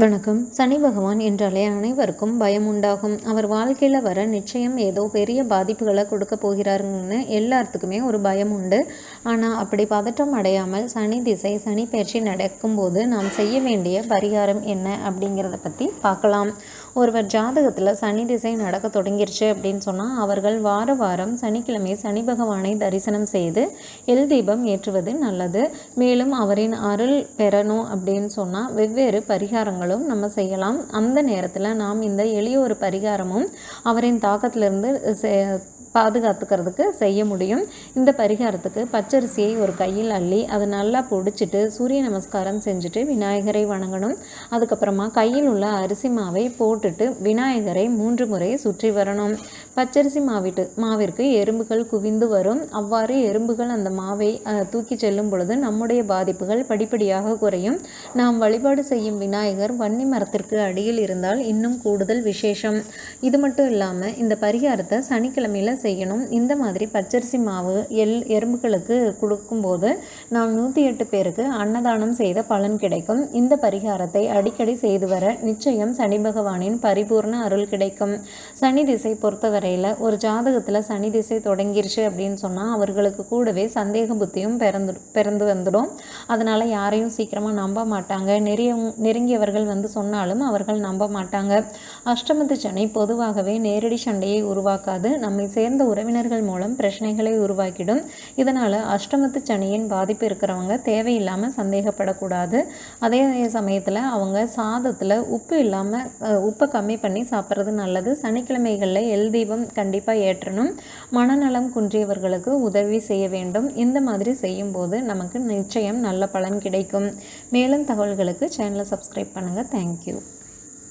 வணக்கம். சனி பகவான் என்றாலே அனைவருக்கும் பயம் உண்டாகும் அவர் வாழ்க்கையில் வர நிச்சயம் ஏதோ பெரிய பாதிப்புகளை கொடுக்க போகிறாருன்னு எல்லாத்துக்குமே ஒரு பயம் உண்டு. ஆனால் அப்படி பதட்டம் அடையாமல் சனி திசை சனி பயிற்சி நடக்கும்போது நாம் செய்ய வேண்டிய பரிகாரம் என்ன அப்படிங்கிறத பற்றி பார்க்கலாம். ஒருவர் ஜாதகத்தில் சனி திசை நடக்க தொடங்கிருச்சு அப்படின்னு சொன்னால் அவர்கள் வார வாரம் சனிக்கிழமை சனி பகவானை தரிசனம் செய்து எல் தீபம் ஏற்றுவது நல்லது. மேலும் அவரின் அருள் பெறணும் அப்படின்னு சொன்னால் வெவ்வேறு பரிகாரங்கள் பரிகாரங்களும் நம்ம செய்யலாம். அந்த நேரத்தில் நாம் இந்த எளிய ஒரு பரிகாரமும் அவரின் தாக்கத்திலிருந்து பாதுகாத்துக்கிறதுக்கு செய்ய முடியும். இந்த பரிகாரத்துக்கு பச்சரிசியை ஒரு கையில் அள்ளி அதை நல்லா பொடிச்சிட்டு சூரிய நமஸ்காரம் செஞ்சுட்டு விநாயகரை வணங்கணும். அதுக்கப்புறமா கையில் உள்ள அரிசி மாவை போட்டுட்டு விநாயகரை மூன்று முறை சுற்றி வரணும். பச்சரிசி மாவிட்டு மாவிற்கு எறும்புகள் குவிந்து வரும். அவ்வாறு எறும்புகள் அந்த மாவை தூக்கி செல்லும் பொழுது நம்முடைய பாதிப்புகள் படிப்படியாக குறையும். நாம் வழிபாடு செய்யும் விநாயகர் வன்னி மரத்திற்கு அடியில் இருந்தால் இன்னும் கூடுதல் விசேஷம். இது மட்டும் இல்லாமல் இந்த பரிகாரத்தை சனிக்கிழமையில் செய்யணும். இந்த மாதிரி பச்சரிசி மாவு எல் எறும்புகளுக்கு கொடுக்கும்போது நாம் நூற்றி எட்டு பேருக்கு அன்னதானம் செய்த பலன் கிடைக்கும். இந்த பரிகாரத்தை அடிக்கடி செய்து வர நிச்சயம் சனி பகவானின் பரிபூர்ண அருள் கிடைக்கும். சனி திசை பொறுத்தவரை வரையில் ஒரு ஜாதகத்தில் சனி திசை தொடங்கிருச்சு அப்படின்னு சொன்னால் அவர்களுக்கு கூடவே சந்தேக புத்தியும் பிறந்து பிறந்து வந்துடும். அதனால் யாரையும் சீக்கிரமாக நம்ப மாட்டாங்க. நெறிய நெருங்கியவர்கள் வந்து சொன்னாலும் அவர்கள் நம்ப மாட்டாங்க. அஷ்டமத்து சனி பொதுவாகவே நேரடி சண்டையை உருவாக்காது. நம்மை சேர்ந்த உறவினர்கள் மூலம் பிரச்சனைகளை உருவாக்கிடும். இதனால் அஷ்டமத்து சனியின் பாதிப்பு இருக்கிறவங்க தேவையில்லாமல் சந்தேகப்படக்கூடாது. அதே சமயத்தில் அவங்க சாதத்தில் உப்பு இல்லாமல் உப்பை கம்மி பண்ணி சாப்பிட்றது நல்லது. சனிக்கிழமைகளில் எல் தீபம் கண்டிப்பாக ஏற்றணும். மனநலம் குன்றியவர்களுக்கு உதவி செய்ய வேண்டும். இந்த மாதிரி செய்யும்போது நமக்கு நிச்சயம் நல்ல பலன் கிடைக்கும். மேலும் தகவல்களுக்கு சேனலை சப்ஸ்கிரைப் பண்ணுங்கள் தேங்க்யூ